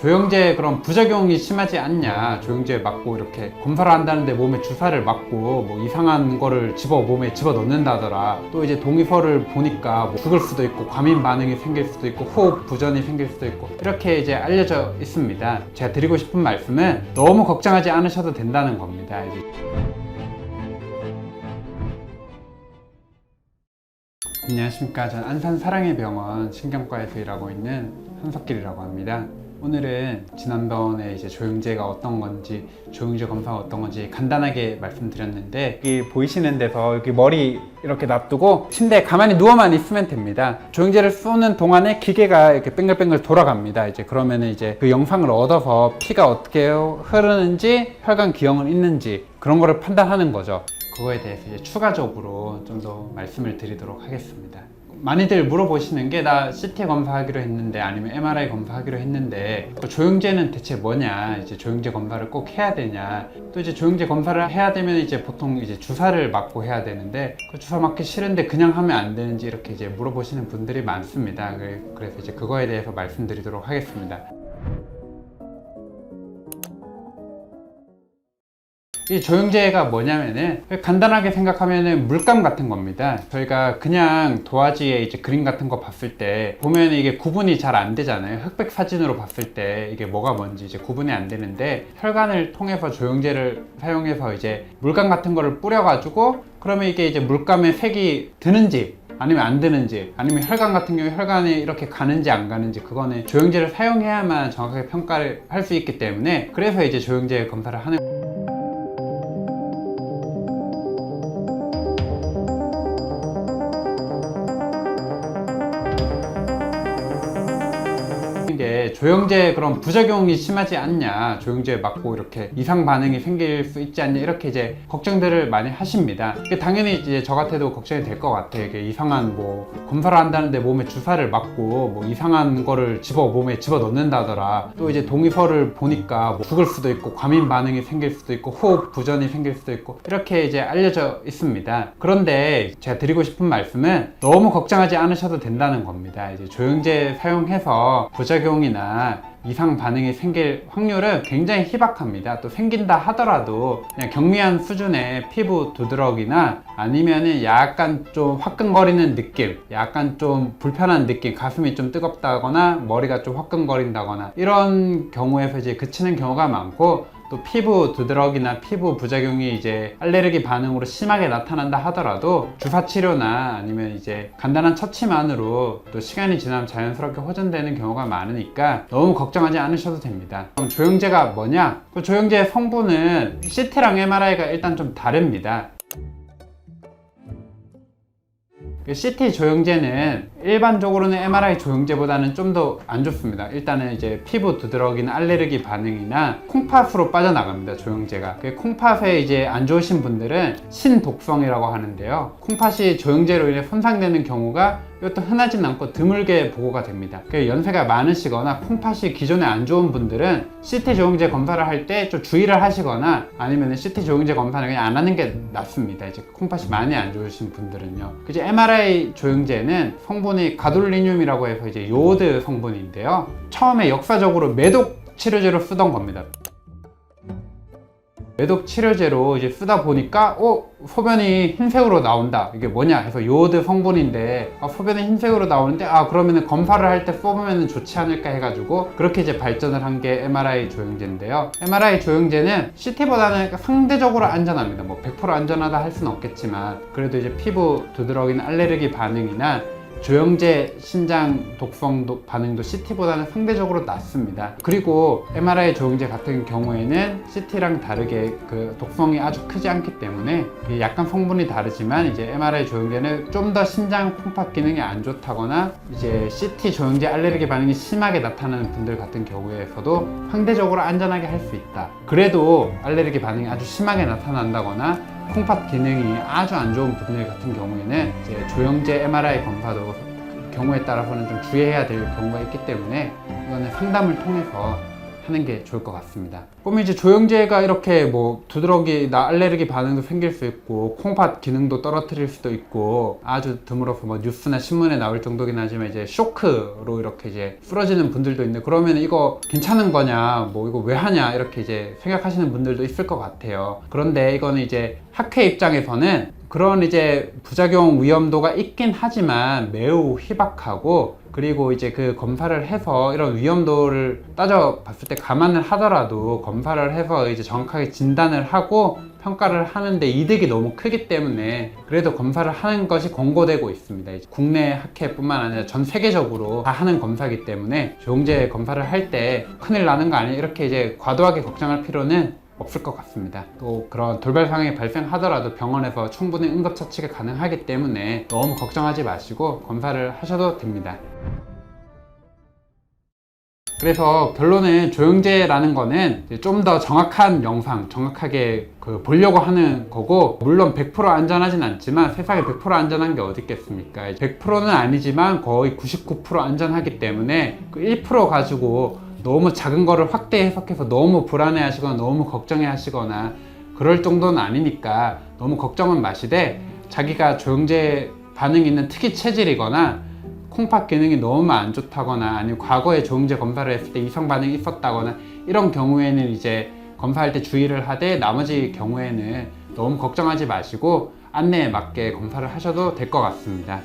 조영제 그런 부작용이 심하지 않냐. 조영제 맞고 이렇게 검사를 한다는데 몸에 주사를 맞고 뭐 이상한 거를 집어 몸에 집어 넣는다더라. 또 이제 동의서를 보니까 뭐 죽을 수도 있고 과민 반응이 생길 수도 있고 호흡 부전이 생길 수도 있고 이렇게 이제 알려져 있습니다. 제가 드리고 싶은 말씀은 너무 걱정하지 않으셔도 된다는 겁니다. 이제. 안녕하십니까. 전 안산 사랑의 병원 신경과에서 일하고 있는 한석길이라고 합니다. 오늘은 지난번에 이제 조영제가 어떤 건지, 조영제 검사가 어떤 건지 간단하게 말씀드렸는데 여기 보이시는 데서 여기 머리 이렇게 놔두고 침대에 가만히 누워만 있으면 됩니다. 조영제를 쏘는 동안에 기계가 이렇게 뱅글뱅글 돌아갑니다. 이제 그러면은 이제 그 영상을 얻어서 피가 어떻게 흐르는지, 혈관 기형은 있는지 그런 거를 판단하는 거죠. 그거에 대해서 이제 추가적으로 좀 더 말씀을 드리도록 하겠습니다. 많이들 물어보시는 게 나 CT 검사하기로 했는데 아니면 MRI 검사하기로 했는데 그 조영제는 대체 뭐냐 이제 조영제 검사를 꼭 해야 되냐 또 이제 조영제 검사를 해야 되면 이제 보통 이제 주사를 맞고 해야 되는데 그 주사 맞기 싫은데 그냥 하면 안 되는지 이렇게 이제 물어보시는 분들이 많습니다. 그래- 그래서 이제 그거에 대해서 말씀드리도록 하겠습니다. 이 조영제가 뭐냐면은 간단하게 생각하면은 물감 같은 겁니다. 저희가 그냥 도화지에 이제 그림 같은 거 봤을 때 보면 이게 구분이 잘 안 되잖아요. 흑백 사진으로 봤을 때 이게 뭐가 뭔지 이제 구분이 안 되는데 혈관을 통해서 조영제를 사용해서 이제 물감 같은 거를 뿌려가지고 그러면 이게 이제 물감의 색이 드는지 아니면 안 드는지 아니면 혈관 같은 경우에 혈관에 이렇게 가는지 안 가는지 그거는 조영제를 사용해야만 정확하게 평가를 할 수 있기 때문에 그래서 이제 조영제 검사를 하는 게 조영제 그런 부작용이 심하지 않냐 조영제 맞고 이렇게 이상 반응이 생길 수 있지 않냐 이렇게 이제 걱정들을 많이 하십니다. 당연히 이제 저 같아도 걱정이 될 것 같아요. 이게 이상한 뭐 검사를 한다는데 몸에 주사를 맞고 뭐 이상한 거를 집어 몸에 집어 넣는다더라. 또 이제 동의서를 보니까 뭐 죽을 수도 있고 과민 반응이 생길 수도 있고 호흡 부전이 생길 수도 있고 이렇게 이제 알려져 있습니다. 그런데 제가 드리고 싶은 말씀은 너무 걱정하지 않으셔도 된다는 겁니다. 이제 조영제 사용해서 부작용이나 이상 반응이 생길 확률은 굉장히 희박합니다. 또 생긴다 하더라도 그냥 경미한 수준의 피부 두드러기나 아니면은 약간 좀 화끈거리는 느낌, 약간 좀 불편한 느낌, 가슴이 좀 뜨겁다거나 머리가 좀 화끈거린다거나 이런 경우에서 이제 그치는 경우가 많고 또 피부 두드러기나 피부 부작용이 이제 알레르기 반응으로 심하게 나타난다 하더라도 주사 치료나 아니면 이제 간단한 처치만으로 또 시간이 지나면 자연스럽게 호전되는 경우가 많으니까 너무 걱정하지 않으셔도 됩니다. 그럼 조영제가 뭐냐? 그 조영제의 성분은 CT랑 MRI가 일단 좀 다릅니다. CT 조영제는 일반적으로는 MRI 조영제보다는 좀 더 안 좋습니다. 일단은 이제 피부 두드러기나 알레르기 반응이나 콩팥으로 빠져나갑니다. 조영제가. 그 콩팥에 이제 안 좋으신 분들은 신독성이라고 하는데요. 콩팥이 조영제로 인해 손상되는 경우가 이것도 흔하진 않고 드물게 보고가 됩니다. 그 연세가 많으시거나 콩팥이 기존에 안 좋은 분들은 CT 조영제 검사를 할 때 좀 주의를 하시거나 아니면 CT 조영제 검사는 그냥 안 하는 게 낫습니다. 이제 콩팥이 많이 안 좋으신 분들은요. 그 이제 MRI 조영제는 성분이 가돌리늄이라고 해서 이제 요오드 성분인데요. 처음에 역사적으로 매독 치료제로 쓰던 겁니다. 매독 치료제로 이제 쓰다 보니까 어 소변이 흰색으로 나온다. 이게 뭐냐 해서 요오드 성분인데 아, 소변이 흰색으로 나오는데 아 그러면은 검사를 할때 써보면 좋지 않을까 해가지고 그렇게 이제 발전을 한 게 MRI 조영제인데요. MRI 조영제는 CT보다는 상대적으로 안전합니다. 뭐 100% 안전하다 할 수는 없겠지만 그래도 이제 피부 두드러기는 알레르기 반응이나 조영제 신장 독성 도- 반응도 CT보다는 상대적으로 낮습니다. 그리고 MRI 조영제 같은 경우에는 CT랑 다르게 그 독성이 아주 크지 않기 때문에 약간 성분이 다르지만 이제 MRI 조영제는 좀 더 신장 콩팥 기능이 안 좋다거나 이제 CT 조영제 알레르기 반응이 심하게 나타나는 분들 같은 경우에서도 상대적으로 안전하게 할 수 있다. 그래도 알레르기 반응이 아주 심하게 나타난다거나 콩팥 기능이 아주 안 좋은 분들 같은 경우에는 이제 조영제 MRI 검사도 그 경우에 따라서는 좀 주의해야 될 경우가 있기 때문에 이거는 상담을 통해서 하는 게 좋을 것 같습니다. 그럼 이제 조영제가 이렇게 뭐 두드러기나 알레르기 반응도 생길 수 있고 콩팥 기능도 떨어뜨릴 수도 있고 아주 드물어서 뭐 뉴스나 신문에 나올 정도긴 하지만 이제 쇼크로 이렇게 이제 쓰러지는 분들도 있는데 그러면 이거 괜찮은 거냐 뭐 이거 왜 하냐 이렇게 이제 생각하시는 분들도 있을 것 같아요. 그런데 이거는 이제 학회 입장에서는 그런 이제 부작용 위험도가 있긴 하지만 매우 희박하고 그리고 이제 그 검사를 해서 이런 위험도를 따져 봤을 때 감안을 하더라도 검사를 해서 이제 정확하게 진단을 하고 평가를 하는데 이득이 너무 크기 때문에 그래도 검사를 하는 것이 권고되고 있습니다. 국내 학회뿐만 아니라 전 세계적으로 다 하는 검사이기 때문에 조영제 검사를 할 때 큰일 나는 거 아니야 이렇게 이제 과도하게 걱정할 필요는 없을 것 같습니다. 또 그런 돌발 상황이 발생하더라도 병원에서 충분히 응급 처치가 가능하기 때문에 너무 걱정하지 마시고 검사를 하셔도 됩니다. 그래서 결론은 조영제라는 거는 좀 더 정확한 영상, 정확하게 그 보려고 하는 거고, 물론 100% 안전하진 않지만 세상에 100% 안전한 게 어디 있겠습니까? 100%는 아니지만 거의 99% 안전하기 때문에 그 1% 가지고 너무 작은 거를 확대 해석해서 너무 불안해 하시거나 너무 걱정해 하시거나 그럴 정도는 아니니까 너무 걱정은 마시되 자기가 조영제 반응 있는 특이 체질이거나 콩팥 기능이 너무 안 좋다거나 아니면 과거에 조영제 검사를 했을 때 이상 반응이 있었다거나 이런 경우에는 이제 검사할 때 주의를 하되 나머지 경우에는 너무 걱정하지 마시고 안내에 맞게 검사를 하셔도 될 것 같습니다.